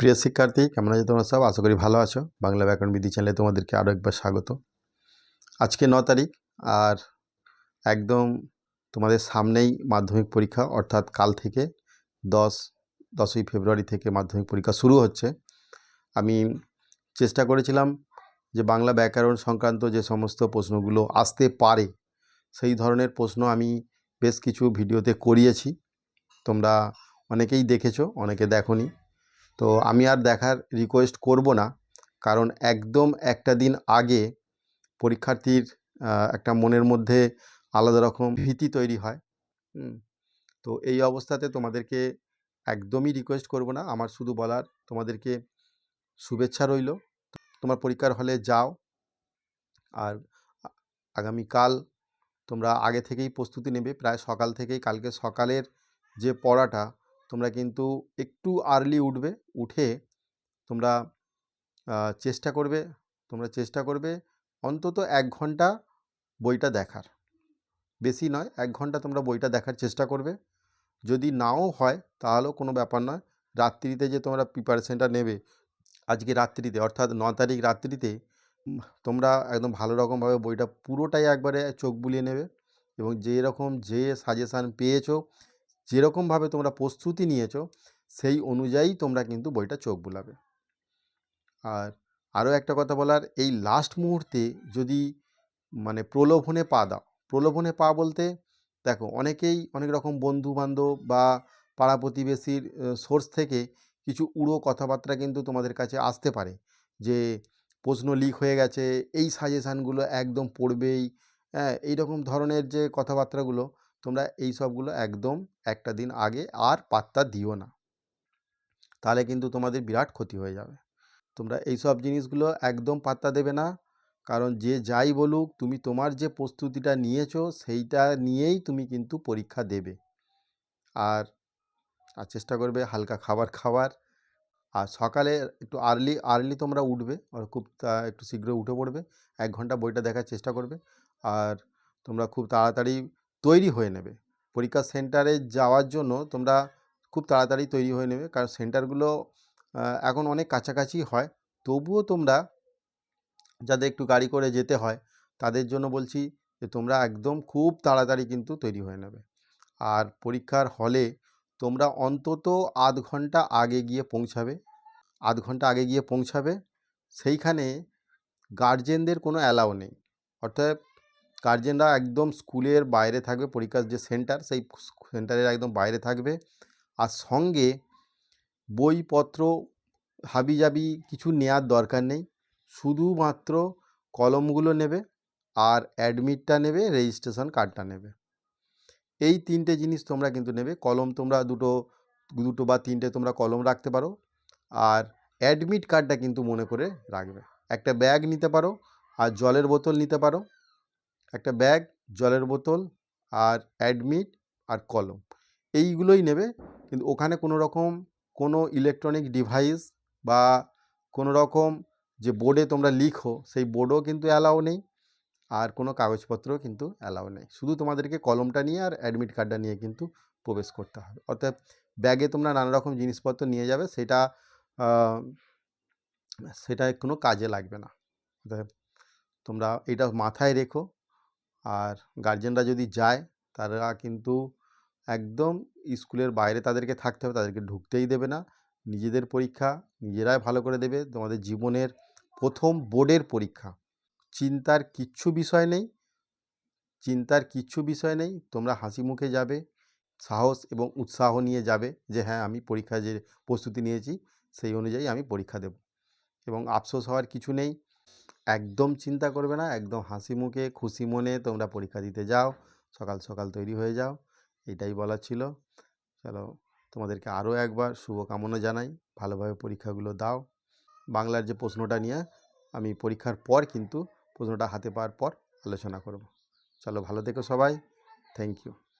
প্রিয় শিক্ষার্থী, কেমন আছো তোমরা সব? আশা করি ভালো আছো। বাংলা ব্যাকরণ বিধি চ্যানেলে তোমাদেরকে আরও একবার স্বাগত। আজকে ন তারিখ আর একদম তোমাদের সামনেই মাধ্যমিক পরীক্ষা, অর্থাৎ কাল থেকে দশ, দশই ফেব্রুয়ারি থেকে মাধ্যমিক পরীক্ষা শুরু হচ্ছে। আমি চেষ্টা করেছিলাম যে বাংলা ব্যাকরণ সংক্রান্ত যে সমস্ত প্রশ্নগুলো আসতে পারে, সেই ধরনের প্রশ্ন আমি বেশ কিছু ভিডিওতে করিয়েছি। তোমরা অনেকেই দেখেছ, অনেকে দেখোনি। তো আমি আর দেখার রিকোয়েস্ট করব না। কারণ একদম একটা দিন আগে পরীক্ষার্থীর একটা মনের মধ্যে আলাদা রকম ভীতি তৈরি হয়। তো এই অবস্থাতে তোমাদেরকে একদমই রিকোয়েস্ট করব না। আমার শুধু বলার তোমাদেরকে শুভেচ্ছা রইল। তোমার পরীক্ষার হলে যাও। আর আগামীকাল তোমরা আগে থেকেই প্রস্তুতি নেবে। প্রায় সকাল থেকেই কালকে সকালের যে পড়াটা তোমরা কিন্তু একটু আর্লি উঠবে, উঠে তোমরা চেষ্টা করবে, তোমরা চেষ্টা করবে অন্তত এক ঘণ্টা বইটা দেখার। বেশি নয়, এক ঘণ্টা তোমরা বইটা দেখার চেষ্টা করবে। যদি নাও হয় তাহলেও কোনো ব্যাপার নয়। রাত্রিতে যে তোমরা প্রিপারেশনটা নেবে, আজকে রাত্রিতে অর্থাৎ ন তারিখ রাত্রিতে তোমরা একদম ভালো রকমভাবে বইটা পুরোটাই একবারে চোখ বুলিয়ে নেবে এবং যে রকম যে সাজেশান পেয়েছ যেরকমভাবে তোমরা প্রস্তুতি নিয়েছো, সেই অনুযায়ী তোমরা কিন্তু বইটা চোখ বুলাবে। আর আরও একটা কথা বলার, এই লাস্ট মুহূর্তে যদি মানে প্রলোভনে পা দাও, প্রলোভনে পা বলতে দেখো অনেকেই অনেক রকম বন্ধু বান্ধব বা পাড়া প্রতিবেশীর সোর্স থেকে কিছু উড়ো কথাবার্তা কিন্তু তোমাদের কাছে আসতে পারে যে প্রশ্ন লিক হয়ে গেছে, এই সাজেশানগুলো একদম পড়বেই হ্যাঁ এইরকম ধরনের যে কথাবার্তাগুলো তোমরা এই সবগুলো একদম একটা দিন আগে আর পাত্তা দিও না। তাহলে কিন্তু তোমাদের বিরাট ক্ষতি হয়ে যাবে। তোমরা এই সব জিনিসগুলো একদম পাত্তা দেবে না। কারণ যে যাই বলুক, তুমি তোমার যে প্রস্তুতিটা নিয়েছো, সেইটা নিয়েই তুমি কিন্তু পরীক্ষা দেবে। আর আর চেষ্টা করবে হালকা খাবার খাওয়ার। আর সকালে একটু আর্লি আর্লি তোমরা উঠবে। আর খুব একটু শীঘ্র উঠে পড়বে। এক ঘণ্টা বইটা দেখার চেষ্টা করবে। আর তোমরা খুব তাড়াতাড়ি তৈরি হয়ে নেবে। পরীক্ষা সেন্টারে যাওয়ার জন্য তোমরা খুব তাড়াতাড়ি তৈরি হয়ে নেবে, কারণ সেন্টারগুলো এখন অনেক কাছাকাছি হয়। তবুও তোমরা যাদের একটু গাড়ি করে যেতে হয়, তাদের জন্য বলছি যে তোমরা একদম খুব তাড়াতাড়ি কিন্তু তৈরি হয়ে নেবে। আর পরীক্ষার হলে তোমরা অন্তত আধ ঘণ্টা আগে গিয়ে পৌঁছাবে, আধ ঘণ্টা আগে গিয়ে পৌঁছাবে। সেইখানে গার্জেনদের কোনো অ্যালাউ নেই। অর্থাৎ গার্জেনরা একদম স্কুলের বাইরে থাকবে, পরীক্ষার যে সেন্টার, সেই সেন্টারের একদম বাইরে থাকবে। আর সঙ্গে বইপত্র, হাবিজাবি কিছু নেওয়ার দরকার নেই। শুধুমাত্র কলমগুলো নেবে আর অ্যাডমিটটা নেবে, রেজিস্ট্রেশন কার্ডটা নেবে। এই তিনটে জিনিস তোমরা কিন্তু নেবে। কলম তোমরা দুটো দুটো বা তিনটে তোমরা কলম রাখতে পারো। আর অ্যাডমিট কার্ডটা কিন্তু মনে করে রাখবে। একটা ব্যাগ নিতে পারো আর জলের বোতল নিতে পারো। একটা ব্যাগ, জলের বোতল আর অ্যাডমিট আর কলম। এইগুলোই নেবে। কিন্তু ওখানে কোনো রকম কোনো ইলেকট্রনিক ডিভাইস বা কোনো রকম যে বোর্ডে তোমরা লিখো, সেই বোর্ডও কিন্তু অ্যালাউ নেই। আর কোনো কাগজপত্রও কিন্তু অ্যালাউ নেই। শুধু তোমাদেরকে কলমটা নিয়ে আর অ্যাডমিট কার্ডটা নিয়ে কিন্তু প্রবেশ করতে হবে। অর্থাৎ ব্যাগে তোমরা নানা রকম জিনিসপত্র নিয়ে যাবে, সেটা সেটা কোনো কাজে লাগবে না। তোমরা এটা মাথায় রেখো। আর গার্জেনরা যদি যায়, তারা কিন্তু একদম স্কুলের বাইরে তাদেরকে থাকতে হবে, তাদেরকে ঢুকতেই দেবে না। নিজেদের পরীক্ষা নিজেরাই ভালো করে দেবে। তোমাদের জীবনের প্রথম বোর্ডের পরীক্ষা। চিন্তার কিচ্ছু বিষয় নেই। চিন্তার কিচ্ছু বিষয় নেই। তোমরা হাসি মুখে যাবে, সাহস এবং উৎসাহ নিয়ে যাবে যে হ্যাঁ আমি পরীক্ষা যে প্রস্তুতি নিয়েছি, সেই অনুযায়ী আমি পরীক্ষা দেব। এবং আফসোস হওয়ার কিছু নেই। একদম চিন্তা করবে না, একদম হাসি মুখে, খুশি মনে তোমরা পরীক্ষা দিতে যাও, সকাল সকাল তৈরি হয়ে যাও, এটাই বলার ছিল। চলো তোমাদেরকে আরও একবার শুভকামনা জানাই, ভালোভাবে পরীক্ষাগুলো দাও। বাংলার যে প্রশ্নটা নিয়ে আমি পরীক্ষার পর কিন্তু প্রশ্নটা হাতে পাওয়ার পর আলোচনা করব। চলো ভালো থেকো সবাই থ্যাংক ইউ